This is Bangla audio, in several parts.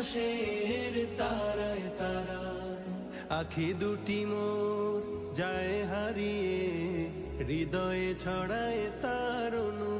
আকাশের তারায় তারা। আখি দুটি মোর যায় হারিয়ে হৃদয়ে ছড়ায় তার অনুভূতি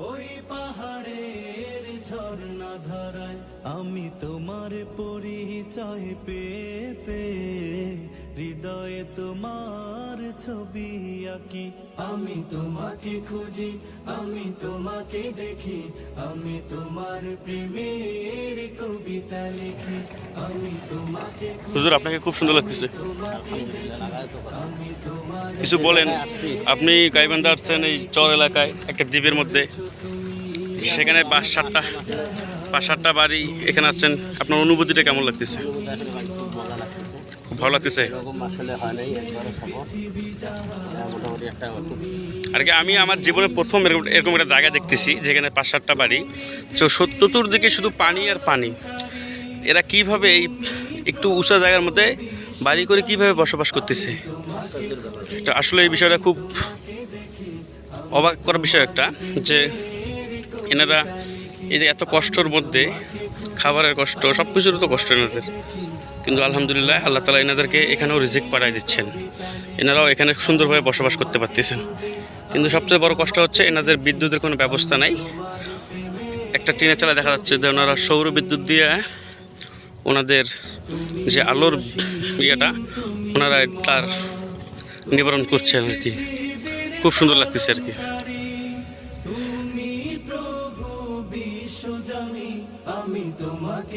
ওই পাহাড়ের ঝর্ণা ধরায় আমি তোমার পরিচয় পেয়ে পেয়ে হৃদয়ে তোমার ছবি আঁকি। আমি তোমাকে খুঁজি আমি তোমাকে দেখি আমি তোমার প্রেমের কবিতা লিখি। আমি তোমাকে হুজুর আপনাকে খুব সুন্দর লাগতেছে। কিছু বলেন আপনি গাইবান্ধা আসছেন এই চর এলাকায় একটা দ্বীপের মধ্যে। সেখানে পাঁচ সাতটা পাঁচ সাতটা বাড়ি এখানে আসছেন আপনার অনুভূতিটা কেমন লাগতেছে? খুব ভালো লাগতেছে। আর কি আমি আমার জীবনে প্রথম এরকম এরকম একটা জায়গা দেখতেছি যেখানে পাঁচ সাতটা বাড়ি। তো চতুর্দিকে শুধু পানি আর পানি। এরা কীভাবে এই একটু উঁচা জায়গার মধ্যে বাড়ি করে কীভাবে বসবাস করতেছে? এটা আসলে এই বিষয়টা খুব অবাক করার বিষয় একটা যে এনারা এই যে এত কষ্টর মধ্যে খাবারের কষ্ট সব কিছুর তো কষ্ট এনাদের। কিন্তু আলহামদুলিল্লাহ আল্লাহ তালা এনাদেরকে এখানেও রিজিক পাঠাই দিচ্ছেন। এনারাও এখানে সুন্দরভাবে বসবাস করতে পারতেছেন। কিন্তু সবচেয়ে বড় কষ্ট হচ্ছে এনাদের বিদ্যুতের কোনো ব্যবস্থা নাই। একটা টিনের চালা দেখা যাচ্ছে যে ওনারা সৌর বিদ্যুৎ দিয়ে ওনাদের যে আলোর ইয়েটা ওনারা তার নিবারণ করছেন আর কি। খুব সুন্দর লাগতেছে আর কি।